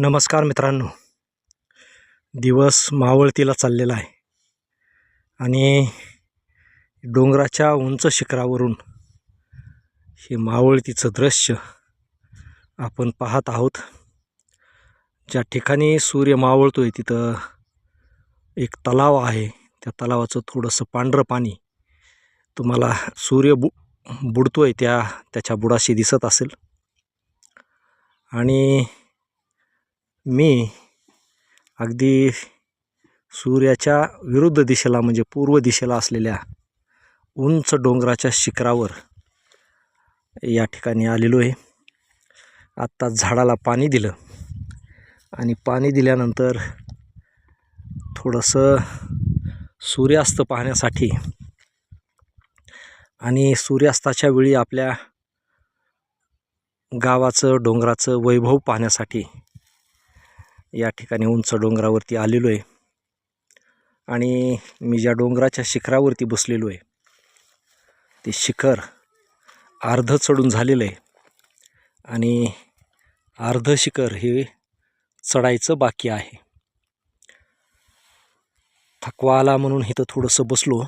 नमस्कार मित्रांनो. दिवस मावळतीला चाललेला आहे. आणि डोंगराच्या उंच शिखरावरून हे मावळतीचं दृश्य आपण पाहत आहोत. ज्या ठिकाणी सूर्य मावळतो आहे तिथं एक तलाव आहे. त्या तलावाचं थोडंसं पांढरं पाणी तुम्हाला सूर्य बु बुडतो आहे त्या त्याच्या बुडाशी दिसत असेल. आणि मी अगदी सूर्याच्या विरुद्ध दिशेला म्हणजे पूर्व दिशेला असलेल्या उंच डोंगराच्या शिखरावर या ठिकाणी आलेलो आहे. आत्ता झाडाला पाणी दिलं आणि पाणी दिल्यानंतर थोडंसं सूर्यास्त पाहण्यासाठी आणि सूर्यास्ताच्या वेळी आपल्या गावाचं डोंगराचं वैभव पाहण्यासाठी या ठिकाणी उंच डोंगरावरती आलेलो आहे. आणि मी ज्या डोंगराच्या शिखरावरती बसलेलो आहे ते शिखर अर्ध चढून झालेलं आहे. आणि अर्ध शिखर हे चढायचं बाकी आहे. थकवा आला म्हणून इथं थोडंसं बसलो.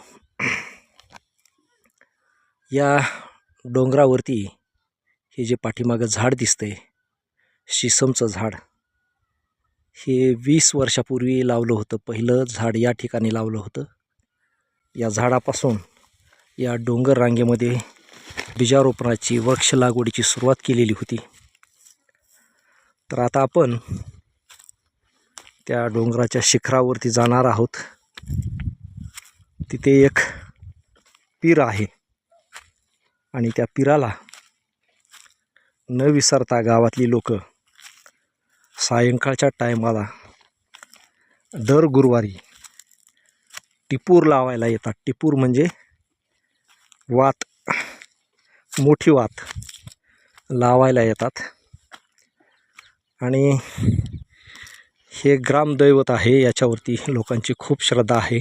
या डोंगरावरती हे जे पाठीमागं झाड दिसतंय शिसमचं झाड हे वीस वर्षापूर्वी लावलं होतं. पहिलं झाड या ठिकाणी लावलं होतं. या झाडापासून या डोंगर रांगेमध्ये बीजारोपणाची वृक्ष लागवडीची सुरुवात केलेली होती. तर आता आपण त्या डोंगराच्या शिखरावरती जाणार आहोत. तिथे एक पीर आहे आणि त्या पिराला न विसरता गावातली लोक सायंकाळच्या टायमाला दर गुरुवारी टिपूर लावायला येतात. टिपूर म्हणजे वात मोठी वात लावायला येतात. आणि हे ग्रामदैवत आहे याच्यावरती लोकांची खूप श्रद्धा आहे.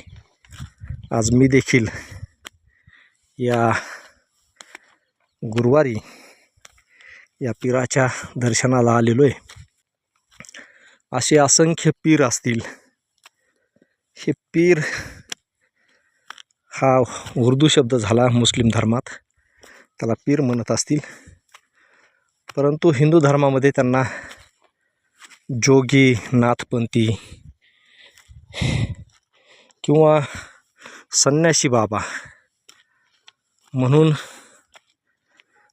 आज मी देखील या गुरुवारी या पीराच्या दर्शनाला आलेलो आहे असे असंख्य पीर असतील. हे पीर हा उर्दू शब्द झाला मुस्लिम धर्मात. त्याला पीर म्हणत असतील. परंतु हिंदू धर्मामध्ये त्यांना जोगी नाथपंथी किंवा संन्यासी बाबा म्हणून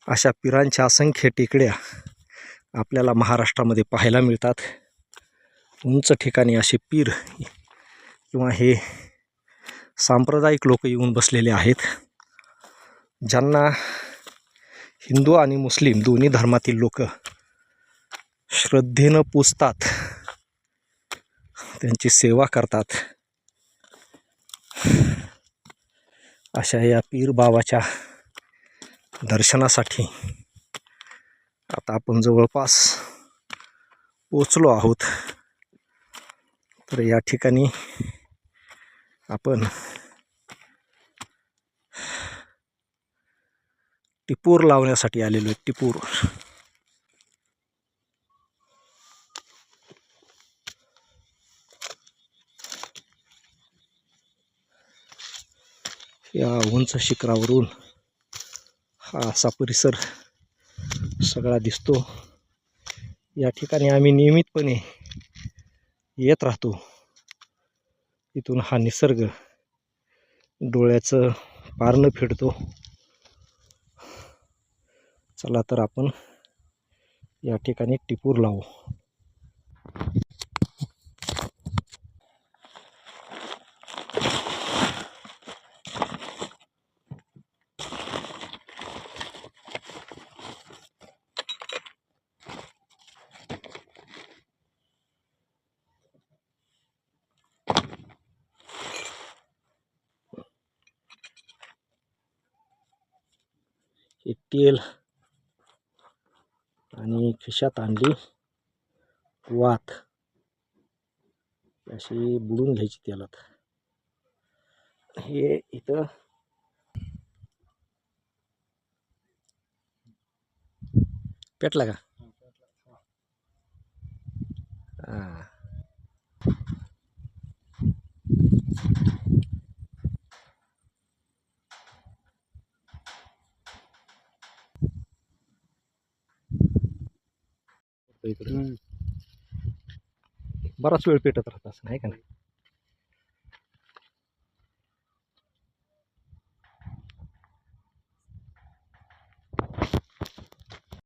अशा पिरांच्या असंख्य टेकड्या आपल्याला महाराष्ट्रामध्ये पाहायला मिळतात. उंच ठिकाणी असे पीर किंवा हे सांप्रदायिक लोक येऊन बसलेले आहेत. ज्यांना हिंदू आणि मुस्लिम दोन्ही धर्मातील लोक श्रद्धेनं पूजतात त्यांची सेवा करतात. अशा या पीर बाबाच्या दर्शनासाठी आता आपण जवळपास पोचलो आहोत. तर या ठिकाणी आपण टिपूर लावण्यासाठी आलेलो आहे टिपूर. या उंच शिखरावरून हा असा परिसर सगळा दिसतो. या ठिकाणी आम्ही नियमितपणे येत राहतो. इथून हा निसर्ग डोळ्याचं पारणं फिरतो चला तर आपण या ठिकाणी टिपूर लावू. एक तेल आणि खिशात आणली. वात. अशी बुडून घ्यायची तेलात. हे इथं पेटला का? इकडे बराच वेळ पेटत राहत असं नाही का नाही?